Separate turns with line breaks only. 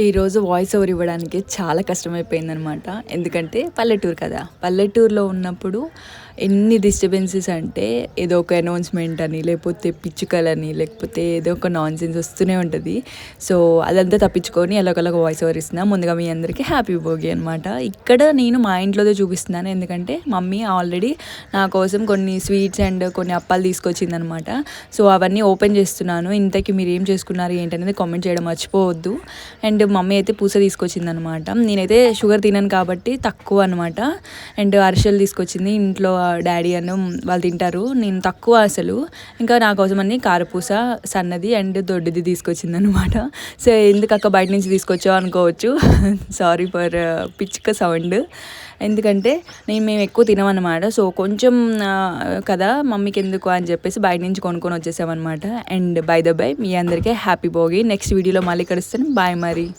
ఈరోజు voice over ఇవ్వడానికి చాలా కష్టమైపోయిందనమాట ఎందుకంటే పల్లెటూరు కదా. పల్లెటూరులో ఉన్నప్పుడు ఎన్ని డిస్టర్బెన్సెస్ అంటే ఏదో ఒక అనౌన్స్మెంట్ అని లేకపోతే పిచ్చుకలని లేకపోతే ఏదో ఒక నాన్ సెన్స్ వస్తూనే ఉంటుంది. సో అదంతా తప్పించుకొని ఎలాగోలాగ వాయిస్ ఓవర్ ఇస్తున్నా. ముందుగా మీ అందరికీ హ్యాపీ భోగి అనమాట ఇక్కడ నేను మా ఇంట్లోదే చూపిస్తున్నాను. ఎందుకంటే మమ్మీ ఆల్రెడీ నా కోసం కొన్ని స్వీట్స్ అండ్ కొన్ని అప్పాలు తీసుకొచ్చిందనమాట సో అవన్నీ ఓపెన్ చేస్తున్నాను. ఇంతకీ మీరు ఏం చేసుకున్నారు ఏంటనేది కామెంట్ చేయడం మర్చిపోవద్దు. అండ్ మమ్మీ అయితే పూస తీసుకొచ్చిందనమాట నేనైతే షుగర్ తినను కాబట్టి తక్కువ అనమాట అండ్ అరిసెలు తీసుకొచ్చింది ఇంట్లో డాడీ అను వాళ్ళు తింటారు. నేను తక్కువ అసలు. ఇంకా నా కోసం అని కారపూస సన్నది అండ్ దొడ్డిది తీసుకొచ్చింది అనమాట సో ఎందుకు అక్క బయట నుంచి తీసుకొచ్చావు అనుకోవచ్చు. సారీ ఫర్ uh, పిచ్చుక సౌండ్ ఎందుకంటే నేను మేము ఎక్కువ తినమన్నమాట. సో కొంచెం uh, కదా మమ్మీకి ఎందుకు అని చెప్పేసి బయట నుంచి కొనుక్కొని వచ్చేసామన్నమాట. అండ్ బై ద బై మీ అందరికీ హ్యాపీ భోగి. నెక్స్ట్ వీడియోలో మళ్ళీ కలుస్తాను. బాయ్ మరి.